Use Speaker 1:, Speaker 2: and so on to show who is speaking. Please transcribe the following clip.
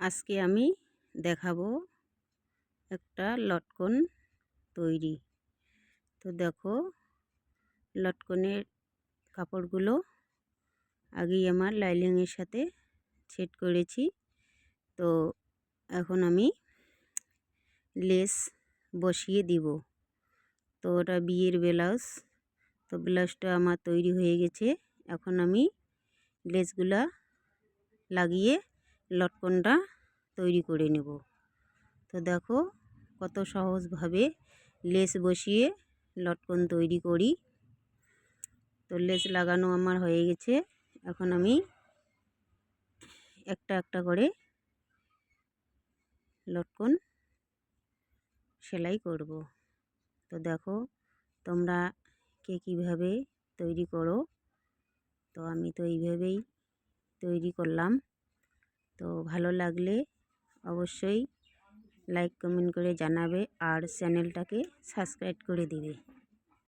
Speaker 1: আজকে আমি দেখাবো একটা লটকন তৈরি। তো দেখো, লটকনের কাপড়গুলো আগেই আমার লাইলিংয়ের সাথে সেট করেছি। তো এখন আমি লেস বসিয়ে দিব। তো ওটা বিয়ের ব্লাউজ। তো ব্লাউজটা আমার তৈরি হয়ে গেছে। এখন আমি লেসগুলা লাগিয়ে লটকনটা তৈরি করে নেব। তো দেখো কত সহজভাবে লেস বসিয়ে লটকন তৈরি করি। তো লেস লাগানো আমার হয়ে গেছে। এখন আমি একটা একটা করে লটকন সেলাই করব। তো দেখো তোমরা কে কীভাবে তৈরি করো? তো আমি তো এইভাবেই তৈরি করলাম। তো ভালো লাগলে অবশ্যই লাইক কমেন্ট করে জানাবে আর চ্যানেলটাকে সাবস্ক্রাইব করে দিবে।